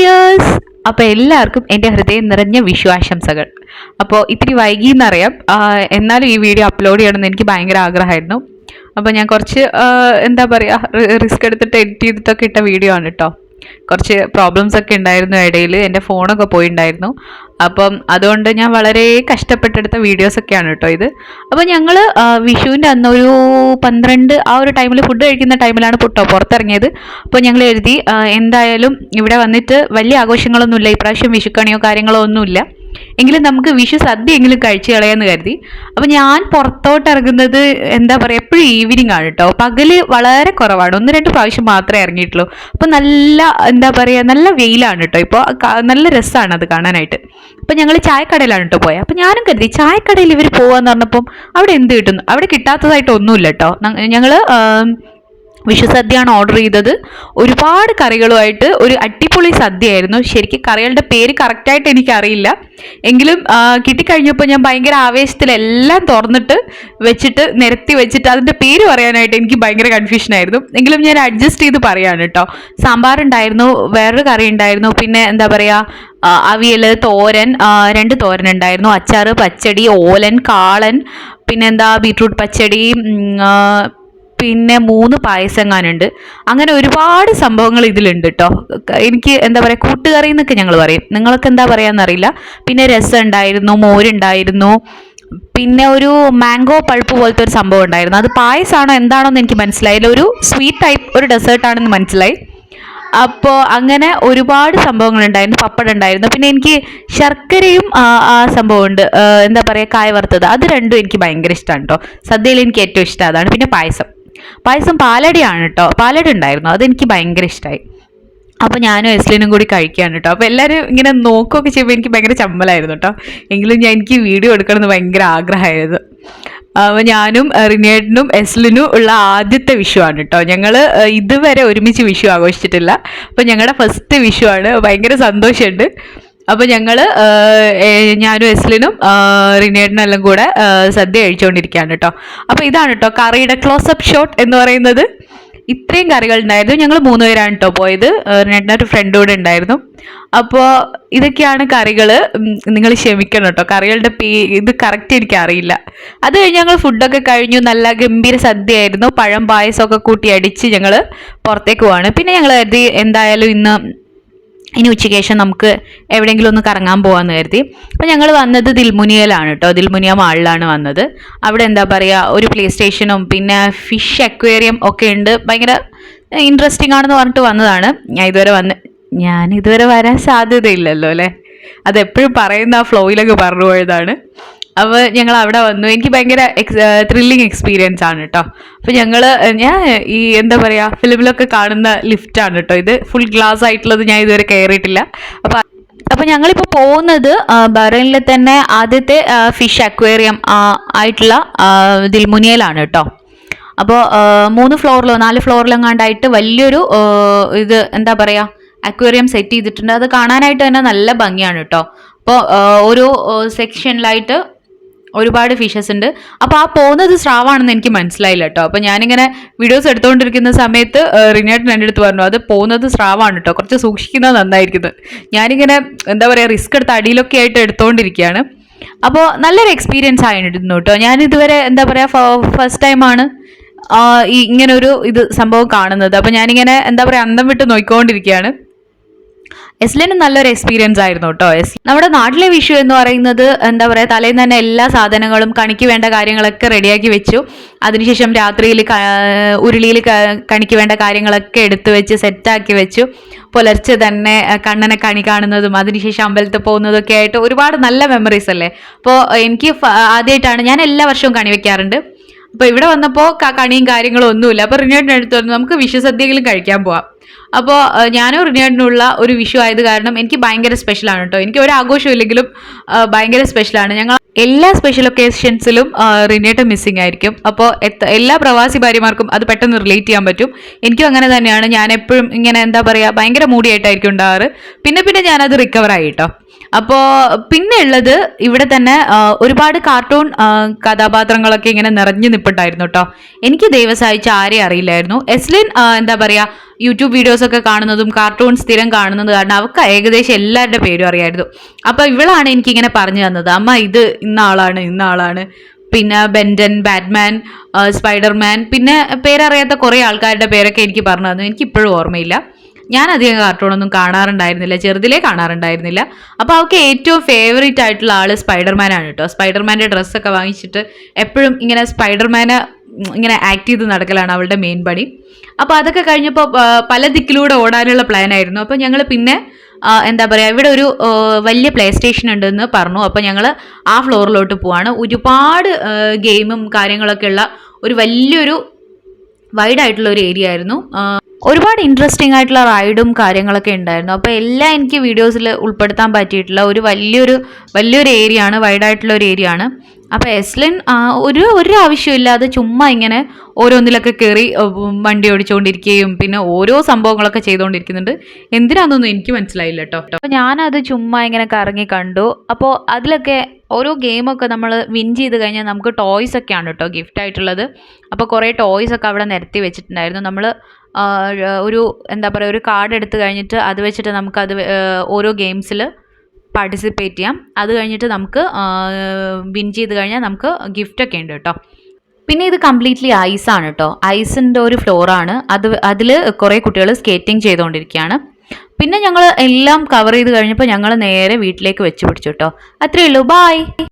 Dears അപ്പോൾ എല്ലാവർക്കും എന്റെ ഹൃദയം നിറഞ്ഞ വിശ്വാശംസകൾ അപ്പോൾ ഇത്തിരി വൈകിയെന്നറിയാം. എന്നാലും ഈ വീഡിയോ അപ്ലോഡ് ചെയ്യണമെന്ന് എനിക്ക് ഭയങ്കര ആഗ്രഹമായിരുന്നു. അപ്പോൾ ഞാൻ കുറച്ച് എന്താ പറയുക റിസ്ക് എടുത്തിട്ട് എഡിറ്റ് ചെയ്തിട്ടൊക്കെ ഇട്ട വീഡിയോ ആണ് കേട്ടോ കുറച്ച് പ്രോബ്ലംസ് ഒക്കെ ഉണ്ടായിരുന്നു ഇടയിൽ എന്റെ ഫോണൊക്കെ പോയിട്ടുണ്ടായിരുന്നു അപ്പം അതുകൊണ്ട് ഞാൻ വളരെ കഷ്ടപ്പെട്ടെടുത്ത വീഡിയോസൊക്കെയാണ് കേട്ടോ ഇത്. അപ്പോൾ ഞങ്ങൾ വിഷുവിന്റെ അന്ന് ഒരു പന്ത്രണ്ട് ആ ഒരു ടൈമിൽ ഫുഡ് കഴിക്കുന്ന ടൈമിലാണ് പുട്ടോ പുറത്തിറങ്ങിയത്. അപ്പോൾ ഞങ്ങൾ എഴുതി എന്തായാലും ഇവിടെ വന്നിട്ട് വലിയ ആഘോഷങ്ങളൊന്നുമില്ല. ഇപ്രാവശ്യം വിഷുക്കണിയോ കാര്യങ്ങളോ ഒന്നുമില്ല. എങ്കിലും നമുക്ക് വിഷു സദ്യ എങ്കിലും കഴിച്ചു കളയാന്ന് കരുതി. അപ്പം ഞാൻ പുറത്തോട്ട് ഇറങ്ങുന്നത് എന്താ പറയുക എപ്പോഴും ഈവനിങ് ആണ് കേട്ടോ പകൽ വളരെ കുറവാണ്. ഒന്ന് രണ്ട് പ്രാവശ്യം മാത്രമേ ഇറങ്ങിയിട്ടുള്ളൂ. അപ്പം നല്ല എന്താ പറയുക നല്ല വെയിലാണ് കേട്ടോ ഇപ്പോൾ നല്ല രസമാണ് അത് കാണാനായിട്ട്. അപ്പം ഞങ്ങൾ ചായക്കടയിലാണ് കേട്ടോ പോയത് അപ്പം ഞാനും കരുതി ചായക്കടയിൽ ഇവർ പോവാന്ന് പറഞ്ഞപ്പം അവിടെ എന്ത് കിട്ടുന്നു? അവിടെ കിട്ടാത്തതായിട്ട് ഒന്നുമില്ല കേട്ടോ ഞങ്ങൾ വിഷു സദ്യയാണ് ഓർഡർ ചെയ്തത്. ഒരുപാട് കറികളുമായിട്ട് ഒരു അടിപൊളി സദ്യയായിരുന്നു. ശരിക്കും കറികളുടെ പേര് കറക്റ്റായിട്ട് എനിക്കറിയില്ല. എങ്കിലും കിട്ടിക്കഴിഞ്ഞപ്പോൾ ഞാൻ ഭയങ്കര ആവേശത്തിലെല്ലാം തുറന്നിട്ട് വെച്ചിട്ട് നിരത്തി വെച്ചിട്ട് അതിന്റെ പേര് പറയാനായിട്ട് എനിക്ക് ഭയങ്കര കൺഫ്യൂഷനായിരുന്നു എങ്കിലും ഞാൻ അഡ്ജസ്റ്റ് ചെയ്ത് പറയാണ് കേട്ടോ സാമ്പാർ ഉണ്ടായിരുന്നു വേറൊരു കറി ഉണ്ടായിരുന്നു. പിന്നെ എന്താ പറയുക അവിയൽ തോരൻ രണ്ട് തോരൻ ഉണ്ടായിരുന്നു. അച്ചാറ് പച്ചടി ഓലൻ കാളൻ പിന്നെന്താ ബീട്രൂട്ട് പച്ചടി പിന്നെ മൂന്ന് പായസങ്ങാനുണ്ട്. അങ്ങനെ ഒരുപാട് സംഭവങ്ങൾ ഇതിലുണ്ട് കേട്ടോ എനിക്ക് എന്താ പറയുക കൂട്ടുകറി എന്നൊക്കെ ഞങ്ങൾ പറയും. നിങ്ങൾക്ക് എന്താ പറയാന്നറിയില്ല. പിന്നെ രസം ഉണ്ടായിരുന്നു മോരുണ്ടായിരുന്നു. പിന്നെ ഒരു മാംഗോ പൾപ്പ് പോലത്തെ ഒരു സംഭവം ഉണ്ടായിരുന്നു. അത് പായസമാണോ എന്താണോ എന്ന് എനിക്ക് മനസ്സിലായില്ല. ഒരു സ്വീറ്റ് ടൈപ്പ് ഒരു ഡെസേർട്ടാണെന്ന് മനസ്സിലായി. അപ്പോൾ അങ്ങനെ ഒരുപാട് സംഭവങ്ങൾ ഉണ്ടായിരുന്നു പപ്പടം ഉണ്ടായിരുന്നു പിന്നെ എനിക്ക് ശർക്കരയും ആ, സംഭവം സംഭവമുണ്ട്. എന്താ പറയുക കായ വറുത്തത്. അത് രണ്ടും എനിക്ക് ഭയങ്കര ഇഷ്ടമാണ് കേട്ടോ സദ്യയിൽ എനിക്ക് ഏറ്റവും ഇഷ്ടം അതാണ്. പിന്നെ പായസം. പായസം പാലടിയാണ് കേട്ടോ പാലട ഉണ്ടായിരുന്നു. അതെനിക്ക് ഭയങ്കര ഇഷ്ടമായി അപ്പോൾ ഞാനും എസ്ലിനും കൂടി കഴിക്കുകയാണ് കേട്ടോ അപ്പോൾ എല്ലാവരും ഇങ്ങനെ നോക്കുകയൊക്കെ ചെയ്യുമ്പോൾ എനിക്ക് ഭയങ്കര ചമ്മലായിരുന്നു കേട്ടോ എങ്കിലും ഞാൻ എനിക്ക് വീഡിയോ എടുക്കണമെന്ന് ഭയങ്കര ആഗ്രഹമായിരുന്നു. അപ്പോൾ ഞാനും റിനേഡിനും എസ്ലിനും ഉള്ള ആദ്യത്തെ വിഷുവാണ് കേട്ടോ ഞങ്ങൾ ഇതുവരെ ഒരുമിച്ച് വിഷു ആഘോഷിച്ചിട്ടില്ല. അപ്പോൾ ഞങ്ങളുടെ ഫസ്റ്റ് വിഷുവാണ് ഭയങ്കര സന്തോഷമുണ്ട്. അപ്പോൾ ഞങ്ങൾ ഞാനും എസ്ലിനും റിനേഡിനും എല്ലാം കൂടെ സദ്യ കഴിച്ചുകൊണ്ടിരിക്കുകയാണ് കേട്ടോ അപ്പോൾ ഇതാണ് കേട്ടോ കറിയുടെ ക്ലോസപ്പ് ഷോട്ട് എന്ന് പറയുന്നത്. ഇത്രയും കറികൾ ഉണ്ടായിരുന്നു. ഞങ്ങൾ മൂന്ന് പേരാണ് കേട്ടോ പോയത്. ഒരു ഫ്രണ്ട് കൂടെ ഉണ്ടായിരുന്നു. അപ്പോൾ ഇതൊക്കെയാണ് കറികൾ നിങ്ങൾ ക്ഷമിക്കണം കേട്ടോ കറികളുടെ പേ ഇത് കറക്റ്റ് എനിക്ക് അറിയില്ല. അത് കഴിഞ്ഞ് ഞങ്ങൾ ഫുഡൊക്കെ കഴിഞ്ഞു. നല്ല ഗംഭീര സദ്യയായിരുന്നു. പഴം പായസമൊക്കെ കൂട്ടി അടിച്ച് ഞങ്ങൾ പുറത്തേക്ക് പോവാണ്. പിന്നെ ഞങ്ങൾ എന്തായാലും ഇന്ന് ഇനി ഉച്ചയ്ക്ക് ശേഷം നമുക്ക് എവിടെയെങ്കിലും ഒന്ന് കറങ്ങാൻ പോകാമെന്ന് കരുതി. അപ്പോൾ ഞങ്ങൾ വന്നത് ദിൽമുനിയയിലാണ് കേട്ടോ ദിൽമുനിയ മാളിലാണ് വന്നത്. അവിടെ എന്താ പറയുക ഒരു പ്ലേ സ്റ്റേഷനും പിന്നെ ഫിഷ് അക്വേറിയം ഒക്കെ ഉണ്ട്. ഭയങ്കര ഇൻട്രസ്റ്റിംഗ് ആണെന്ന് പറഞ്ഞിട്ട് വന്നതാണ്. ഞാൻ ഇതുവരെ വന്ന് ഞാൻ ഇതുവരെ വരാൻ സാധ്യതയില്ലല്ലോ അല്ലേ? അതെപ്പോഴും പറയുന്ന ആ ഫ്ലോയിലൊക്കെ പറഞ്ഞു പോയതാണ്. അപ്പോൾ ഞങ്ങൾ അവിടെ വന്നു. എനിക്ക് ഭയങ്കര ത്രില്ലിങ് എക്സ്പീരിയൻസ് ആണ് കേട്ടോ അപ്പോൾ ഞങ്ങൾ ഞാൻ ഈ എന്താ പറയുക ഫിലിമിലൊക്കെ കാണുന്ന ലിഫ്റ്റ് ആണ് കേട്ടോ ഇത്. ഫുൾ ഗ്ലാസ് ആയിട്ടുള്ളത് ഞാൻ ഇതുവരെ കയറിയിട്ടില്ല അപ്പോൾ അപ്പോൾ ഞങ്ങളിപ്പോൾ പോകുന്നത് ആ, ബഹ്റൈനിലെ തന്നെ ആദ്യത്തെ ഫിഷ് അക്വേറിയം ആയിട്ടുള്ള ദിൽമുനിയയിലാണ് കേട്ടോ അപ്പോൾ മൂന്ന് ഫ്ലോറിലോ നാല് ഫ്ലോറിലെങ്ങാണ്ടായിട്ട് വലിയൊരു ഇത് എന്താ പറയുക അക്വേറിയം സെറ്റ് ചെയ്തിട്ടുണ്ട്. അത് കാണാനായിട്ട് തന്നെ നല്ല ഭംഗിയാണ് കേട്ടോ അപ്പോൾ ഓരോ സെക്ഷനിലായിട്ട് ഒരുപാട് ഫിഷസ് ഉണ്ട്. അപ്പോൾ ആ പോകുന്നത് സ്രാവാണെന്ന് എനിക്ക് മനസ്സിലായില്ല കേട്ടോ അപ്പോൾ ഞാനിങ്ങനെ വീഡിയോസ് എടുത്തുകൊണ്ടിരിക്കുന്ന സമയത്ത് റിനേട്ടൻ എന്റെ അടുത്ത് പറഞ്ഞു അത് പോകുന്നത് സ്രാവാണ് കേട്ടോ കുറച്ച് സൂക്ഷിക്കുന്നത് നന്നായിരിക്കുന്നത് ഞാനിങ്ങനെ എന്താ പറയുക റിസ്ക് എടുത്ത് അടിയിലൊക്കെ ആയിട്ട് എടുത്തുകൊണ്ടിരിക്കുകയാണ് അപ്പോൾ നല്ലൊരു എക്സ്പീരിയൻസ് ആയിരുന്നു കേട്ടോ ഞാൻ ഇതുവരെ എന്താ പറയുക ഫസ്റ്റ് ടൈമാണ് ഈ ഇങ്ങനെ ഒരു ഇത് സംഭവം കാണുന്നത്. അപ്പോൾ ഞാനിങ്ങനെ എന്താ പറയുക അന്തം വിട്ട് നോക്കിക്കൊണ്ടിരിക്കുകയാണ് എസ്ലിന് നല്ലൊരു എക്സ്പീരിയൻസ് ആയിരുന്നു കേട്ടോ എസ് നമ്മുടെ നാട്ടിലെ വിഷു എന്ന് പറയുന്നത് എന്താ പറയുക തലേന്ന് തന്നെ എല്ലാ സാധനങ്ങളും കണിക്ക് വേണ്ട കാര്യങ്ങളൊക്കെ റെഡിയാക്കി വെച്ചു. അതിനുശേഷം രാത്രിയിൽ ഉരുളിയിൽ കണിക്ക് വേണ്ട കാര്യങ്ങളൊക്കെ എടുത്തു വെച്ച് സെറ്റാക്കി വെച്ചു. പുലർച്ചെ തന്നെ കണ്ണനെ കണി കാണുന്നതും അതിനുശേഷം അമ്പലത്തിൽ പോകുന്നതൊക്കെ ആയിട്ട് ഒരുപാട് നല്ല മെമ്മറീസ് അല്ലേ? അപ്പോൾ എനിക്ക് ആദ്യമായിട്ടാണ് ഞാൻ എല്ലാ വർഷവും കണി വെക്കാറുണ്ട്. അപ്പോൾ ഇവിടെ വന്നപ്പോൾ കണിയും കാര്യങ്ങളും ഒന്നുമില്ല. അപ്പോൾ റിനേട്ടിന്റെ അടുത്ത് പറഞ്ഞു നമുക്ക് വിഷുസദ്യയെങ്കിലും കഴിക്കാൻ പോവാം. അപ്പോൾ ഞാനും റിനേട്ടിനുള്ള ഒരു വിഷു ആയത് കാരണം എനിക്ക് ഭയങ്കര സ്പെഷ്യലാണ് കേട്ടോ. എനിക്ക് ഒരു ആഘോഷവും ഇല്ലെങ്കിലും ഭയങ്കര സ്പെഷ്യലാണ് ഞങ്ങൾ എല്ലാ സ്പെഷ്യൽ ഒക്കേഷൻസിലും റിനേട്ട് മിസ്സിംഗ് ആയിരിക്കും. അപ്പോൾ എല്ലാ പ്രവാസി ഭാര്യമാർക്കും അത് പെട്ടെന്ന് റിലേറ്റ് ചെയ്യാൻ പറ്റും. എനിക്കും അങ്ങനെ തന്നെയാണ്. ഞാൻ എപ്പോഴും ഇങ്ങനെ എന്താ പറയുക ഭയങ്കര മൂടിയായിട്ടായിരിക്കും ഉണ്ടാറ് പിന്നെ പിന്നെ ഞാനത് റിക്കവർ ആയി കേട്ടോ അപ്പോൾ പിന്നെ ഉള്ളത് ഇവിടെ തന്നെ ഒരുപാട് കാർട്ടൂൺ കഥാപാത്രങ്ങളൊക്കെ ഇങ്ങനെ നിറഞ്ഞു നിൽപ്പുണ്ടായിരുന്നു കേട്ടോ എനിക്ക് ദൈവസായിച്ച ആരെയും അറിയില്ലായിരുന്നു. എസ്ലിൻ എന്താ പറയുക യൂട്യൂബ് വീഡിയോസ് ഒക്കെ കാണുന്നതും കാർട്ടൂൺ സ്ഥിരം കാണുന്നത് കാരണം അവർക്ക് ഏകദേശം എല്ലാവരുടെ പേരും അറിയായിരുന്നു. അപ്പോൾ ഇവളാണ് എനിക്കിങ്ങനെ പറഞ്ഞു തന്നത്. അമ്മ ഇത് ഇന്ന ആളാണ് ഇന്ന ആളാണ് പിന്നെ ബെൻഡൻ ബാറ്റ്മാൻ സ്പൈഡർമാൻ പിന്നെ പേരറിയാത്ത കുറേ ആൾക്കാരുടെ പേരൊക്കെ എനിക്ക് പറഞ്ഞു തന്നു. എനിക്ക് ഇപ്പോഴും ഓർമ്മയില്ല. ഞാൻ അധികം കാർട്ടൂണൊന്നും കാണാറുണ്ടായിരുന്നില്ല. ചെറുതിലേ കാണാറുണ്ടായിരുന്നില്ല. അപ്പോൾ അവൾക്ക് ഏറ്റവും ഫേവറേറ്റ് ആയിട്ടുള്ള ആൾ സ്പൈഡർമാനാണ് കേട്ടോ. സ്പൈഡർമാന്റെ ഡ്രസ്സൊക്കെ വാങ്ങിച്ചിട്ട് എപ്പോഴും ഇങ്ങനെ സ്പൈഡർമാനെ ഇങ്ങനെ ആക്ട് ചെയ്ത് നടക്കലാണ് അവളുടെ മെയിൻ പണി. അപ്പോൾ അതൊക്കെ കഴിഞ്ഞപ്പോൾ പല ദിക്കിലൂടെ ഓടാനുള്ള പ്ലാൻ ആയിരുന്നു. അപ്പോൾ ഞങ്ങൾ പിന്നെ എന്താ പറയുക ഇവിടെ ഒരു വലിയ പ്ലേ സ്റ്റേഷൻ ഉണ്ടെന്ന് പറഞ്ഞു. അപ്പോൾ ഞങ്ങൾ ആ ഫ്ലോറിലോട്ട് പോവാണ്. ഒരുപാട് ഗെയിമും കാര്യങ്ങളൊക്കെ ഉള്ള ഒരു വലിയൊരു വൈഡ് ആയിട്ടുള്ള ഒരു ഏരിയ ആയിരുന്നു. ഒരുപാട് ഇൻട്രസ്റ്റിംഗ് ആയിട്ടുള്ള റൈഡും കാര്യങ്ങളൊക്കെ ഉണ്ടായിരുന്നു. അപ്പോൾ എല്ലാം എനിക്ക് വീഡിയോസിൽ ഉൾപ്പെടുത്താൻ പറ്റിയിട്ടുള്ള ഒരു വലിയൊരു വലിയൊരു ഏരിയ ആണ് വൈഡായിട്ടുള്ള ഒരു ഏരിയ ആണ്. അപ്പോൾ എസ്ലിൻ ഒരു ഒരു ആവശ്യമില്ലാതെ ചുമ്മാ ഇങ്ങനെ ഓരോന്നിലൊക്കെ കയറി വണ്ടി ഓടിച്ചുകൊണ്ടിരിക്കുകയും പിന്നെ ഓരോ സംഭവങ്ങളൊക്കെ ചെയ്തുകൊണ്ടിരിക്കുന്നുണ്ട് എന്തിനാണെന്നൊന്നും എനിക്ക് മനസ്സിലായില്ല കേട്ടോ അപ്പോൾ ഞാനത് ചുമ്മാ ഇങ്ങനെ കറങ്ങി കണ്ടു. അപ്പോൾ അതിലൊക്കെ ഓരോ ഗെയിമൊക്കെ നമ്മൾ വിൻ ചെയ്ത് കഴിഞ്ഞാൽ നമുക്ക് ടോയ്സ് ഒക്കെയാണ് കേട്ടോ ഗിഫ്റ്റ് ആയിട്ടുള്ളത്. അപ്പോൾ കുറേ ടോയ്സ് ഒക്കെ അവിടെ നിരത്തി വെച്ചിട്ടുണ്ടായിരുന്നു. നമ്മൾ ഒരു എന്താ പറയുക ഒരു കാർഡ് എടുത്ത് കഴിഞ്ഞിട്ട് അത് വെച്ചിട്ട് നമുക്കത് ഓരോ ഗെയിംസിൽ പാർട്ടിസിപ്പേറ്റ് ചെയ്യാം. അത് കഴിഞ്ഞിട്ട് നമുക്ക് വിൻ ചെയ്ത് കഴിഞ്ഞാൽ നമുക്ക് ഗിഫ്റ്റ് ഒക്കെ ഉണ്ട് കേട്ടോ. പിന്നെ ഇത് കംപ്ലീറ്റ്ലി ഐസ് ആണ് കേട്ടോ. ഐസിന്റെ ഒരു ഫ്ലോറാണ് അത് അതിൽ കുറേ കുട്ടികൾ സ്കേറ്റിംഗ് ചെയ്തുകൊണ്ടിരിക്കുകയാണ്. പിന്നെ ഞങ്ങൾ എല്ലാം കവർ ചെയ്ത് കഴിഞ്ഞപ്പോൾ ഞങ്ങൾ നേരെ വീട്ടിലേക്ക് വെച്ച് പിടിച്ചു കേട്ടോ. അത്രയേ ഉള്ളൂ. ബായ്